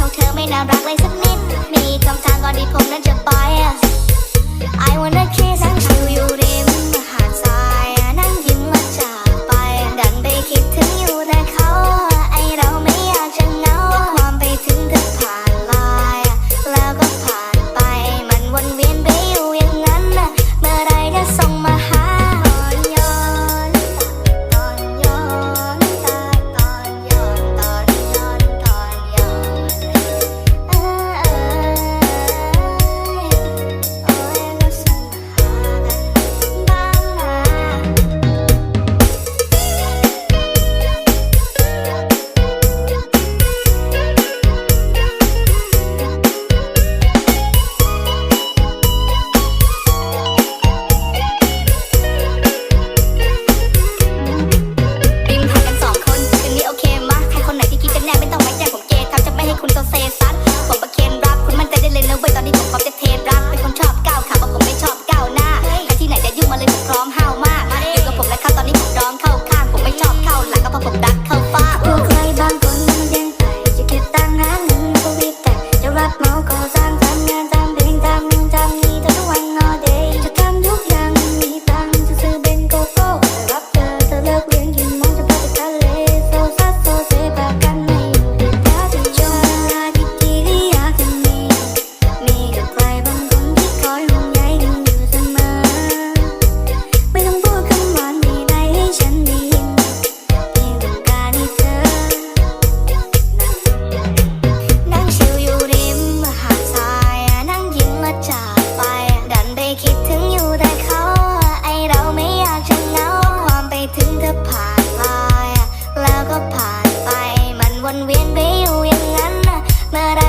ของเธอไม่น่ารักเลยสักนิด มีคำถามก่อนที่ผมนั้นจะไป I wanna kiss and chew you in เวียนไปอยู่อย่างนั้นนะเมื่อ